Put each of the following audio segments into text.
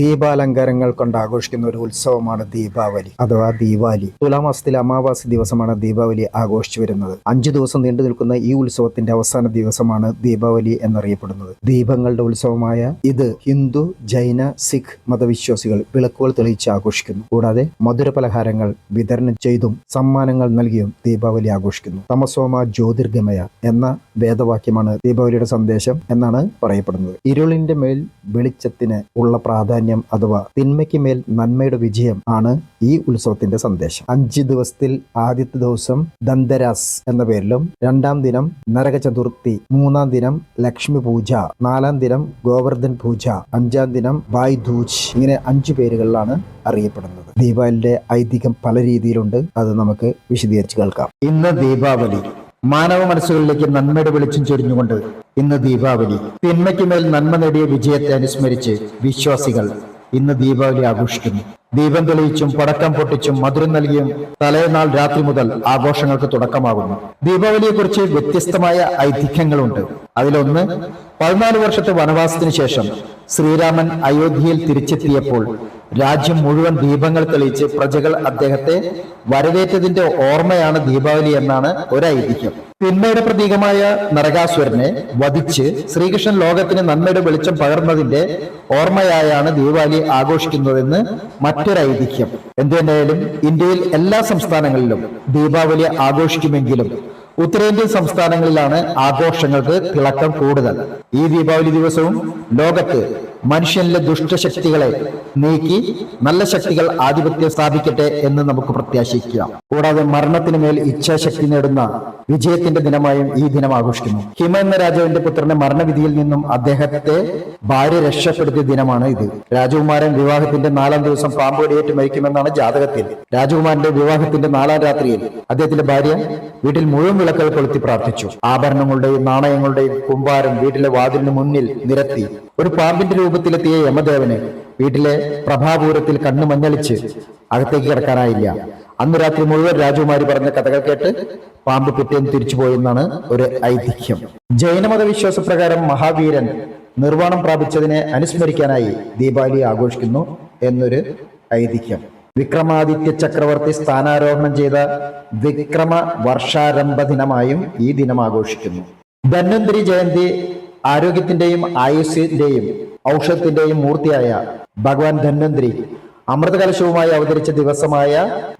ദീപാലങ്കാരങ്ങൾ കൊണ്ട് ആഘോഷിക്കുന്ന ഒരു ഉത്സവമാണ് ദീപാവലി അഥവാ ദീപാവലി തുലാമാസത്തിലെ അമാവാസി ദിവസമാണ് ദീപാവലി ആഘോഷിച്ചു വരുന്നത്. അഞ്ചു ദിവസം നീണ്ടു നിൽക്കുന്ന ഈ ഉത്സവത്തിന്റെ അവസാന ദിവസമാണ് ദീപാവലി എന്നറിയപ്പെടുന്നത്. ദീപങ്ങളുടെ ഉത്സവമായ ഇത് ഹിന്ദു ജൈന സിഖ് മതവിശ്വാസികൾ വിളക്കുകൾ തെളിയിച്ച് ആഘോഷിക്കുന്നു. കൂടാതെ മധുര പലഹാരങ്ങൾ വിതരണം ചെയ്തും സമ്മാനങ്ങൾ നൽകിയും ദീപാവലി ആഘോഷിക്കുന്നു. തമസോമ ജ്യോതിർഗമയ എന്ന വേദവാക്യമാണ് ദീപാവലിയുടെ സന്ദേശം എന്നാണ് പറയപ്പെടുന്നത്. ഇരുളിന്റെ മേൽ വെളിച്ചത്തിന് ഉള്ള പ്രാധാന്യം അഥവാ തിന്മയ്ക്ക് മേൽ നന്മയുടെ വിജയം ആണ് ഈ ഉത്സവത്തിന്റെ സന്ദേശം. അഞ്ച് ദിവസത്തിൽ ആദ്യത്തെ ദിവസം ദന്തരാസ് എന്ന പേരിലും രണ്ടാം ദിനം നരക ചതുർത്ഥി മൂന്നാം ദിനം ലക്ഷ്മി പൂജ നാലാം ദിനം ഗോവർദ്ധൻ പൂജ അഞ്ചാം ദിനം ബായ് ധൂജ് ഇങ്ങനെ അഞ്ചു പേരുകളിലാണ് അറിയപ്പെടുന്നത്. ദീപാവലിയുടെ ഐതിഹ്യം പല രീതിയിലുണ്ട്. അത് നമുക്ക് വിശദീകരിച്ച് കേൾക്കാം. ഇന്ന് ദീപാവലി. മാനവ മനസ്സുകളിലേക്ക് നന്മയുടെ വെളിച്ചം ചൊരിഞ്ഞുകൊണ്ട് ഇന്ന് ദീപാവലി. തിന്മയ്ക്ക് മേൽ നന്മ നേടിയ വിജയത്തെ അനുസ്മരിച്ച് വിശ്വാസികൾ ഇന്ന് ദീപാവലി ആഘോഷിക്കുന്നു ദീപം തെളിയിച്ചും പടക്കം പൊട്ടിച്ചും മധുരം നൽകിയും തലേനാൾ രാത്രി മുതൽ ആഘോഷങ്ങൾക്ക് തുടക്കമാകുന്നു. ദീപാവലിയെക്കുറിച്ച് വ്യത്യസ്തമായ ഐതിഹ്യങ്ങളുണ്ട്. അതിലൊന്ന് പതിനാല് വർഷത്തെ വനവാസത്തിന് ശേഷം ശ്രീരാമൻ അയോധ്യയിൽ തിരിച്ചെത്തിയപ്പോൾ രാജ്യം മുഴുവൻ ദീപങ്ങൾ തെളിയിച്ച് പ്രജകൾ അദ്ദേഹത്തെ വരവേറ്റതിന്റെ ഓർമ്മയാണ് ദീപാവലി എന്നാണ് ഒരു ഐതിഹ്യം തിന്മയുടെ പ്രതീകമായ നരകാസുരനെ വധിച്ച് ശ്രീകൃഷ്ണൻ ലോകത്തിന് നന്മയുടെ വെളിച്ചം പകർന്നതിന്റെ ഓർമ്മയായാണ് ദീപാവലി ആഘോഷിക്കുന്നതെന്ന് മറ്റൊരു ഐതിഹ്യം എന്തുതന്നെയായാലും ഇന്ത്യയിൽ എല്ലാ സംസ്ഥാനങ്ങളിലും ദീപാവലി ആഘോഷിക്കുമെങ്കിലും ഉത്തരേന്ത്യൻ സംസ്ഥാനങ്ങളിലാണ് ആഘോഷങ്ങൾക്ക് തിളക്കം കൂടുതൽ. ഈ ദീപാവലി ദിവസവും ലോകത്ത് മനുഷ്യനിലെ ദുഷ്ടശക്തികളെ നീക്കി നല്ല ശക്തികൾ ആധിപത്യം സ്ഥാപിക്കട്ടെ എന്ന് നമുക്ക് പ്രത്യാശിക്കാം. കൂടാതെ മരണത്തിന് മേൽ ഇച്ഛാശക്തി നേടുന്ന വിജയത്തിന്റെ ദിനമായും ഈ ദിനം ആഘോഷിക്കുന്നു. ഹിമ എന്ന രാജാവിന്റെ പുത്രനെ മരണവിധിയിൽ നിന്നും അദ്ദേഹത്തെ ഭാര്യ രക്ഷപ്പെടുത്തിയ ദിനമാണ് ഇത്. രാജകുമാരൻ വിവാഹത്തിന്റെ നാലാം ദിവസം പാമ്പോടിയേറ്റ് മരിക്കുമെന്നാണ് ജാതകത്തിൽ. രാജകുമാരന്റെ വിവാഹത്തിന്റെ നാലാം രാത്രിയിൽ അദ്ദേഹത്തിന്റെ ഭാര്യ വീട്ടിൽ മുഴുവൻ വിളക്കുകൾ കൊളുത്തി പ്രാർത്ഥിച്ചു. ആഭരണങ്ങളുടെയും നാണയങ്ങളുടെയും കുമ്പാരം വീട്ടിലെ വാതിലിന് മുന്നിൽ നിരത്തി. ഒരു പാമ്പിന്റെ രൂപത്തിലെത്തിയ യമദേവന് വീട്ടിലെ പ്രഭാപൂരത്തിൽ കണ്ണു മഞ്ഞളിച്ച് അകത്തേക്ക് കിടക്കാനായില്ല. അന്ന് രാത്രി മുഴുവൻ രാജകുമാരി പറഞ്ഞ കഥകൾ കേട്ട് പാമ്പ് പിറ്റേന്ന് തിരിച്ചുപോയെന്നാണ് ഒരു ഐതിഹ്യം. ജൈനമത വിശ്വാസപ്രകാരം മഹാവീരൻ നിർവാണം പ്രാപിച്ചതിനെ അനുസ്മരിക്കാനായി ദീപാവലി ആഘോഷിക്കുന്നു എന്നൊരു ഐതിഹ്യം. വിക്രമാദിത്യ ചക്രവർത്തി സ്ഥാനാരോഹണം ചെയ്ത വിക്രമ വർഷാരംഭ ദിനമായും ഈ ദിനം ആഘോഷിക്കുന്നു. ധന്വന്തരി ജയന്തി ആരോഗ്യത്തിന്റെയും ആയുസ്സിന്റെയും ഔഷധത്തിന്റെയും മൂർത്തിയായ ഭഗവാൻ ധന്വന്തരി അമൃതകലശവുമായി അവതരിച്ച ദിവസമായ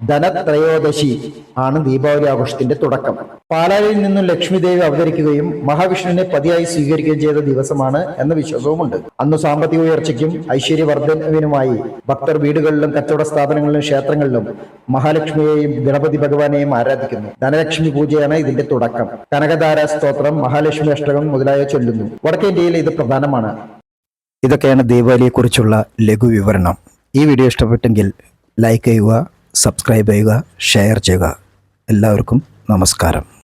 ധനത്രയോദശി ആണ് ദീപാവലി ആഘോഷത്തിന്റെ തുടക്കം. പാലായിൽ നിന്നും ലക്ഷ്മി ദേവി അവതരിക്കുകയും മഹാവിഷ്ണുവിനെ പതിയായി സ്വീകരിക്കുകയും ചെയ്ത ദിവസമാണ് എന്ന വിശ്വാസവുമുണ്ട്. അന്ന് സാമ്പത്തിക ഉയർച്ചയ്ക്കും ഐശ്വര്യവർദ്ധനവിനുമായി ഭക്തർ വീടുകളിലും കച്ചവട സ്ഥാപനങ്ങളിലും ക്ഷേത്രങ്ങളിലും മഹാലക്ഷ്മിയെയും ഗണപതി ഭഗവാനെയും ആരാധിക്കുന്നു. ധനലക്ഷ്മി പൂജയാണ് ഇതിന്റെ തുടക്കം. കനകധാര സ്തോത്രം മഹാലക്ഷ്മി അഷ്ടകം മുതലായ ചൊല്ലുന്നു. വടക്കേ ഇന്ത്യയിൽ ഇത് പ്രധാനമാണ്. ഇതൊക്കെയാണ് ദീപാവലിയെക്കുറിച്ചുള്ള ലഘു വിവരണം. ഈ വീഡിയോ ഇഷ്ടപ്പെട്ടെങ്കിൽ ലൈക്ക് ചെയ്യുക സബ്സ്ക്രൈബ് ചെയ്യുക ഷെയർ ചെയ്യുക. എല്ലാവർക്കും നമസ്കാരം.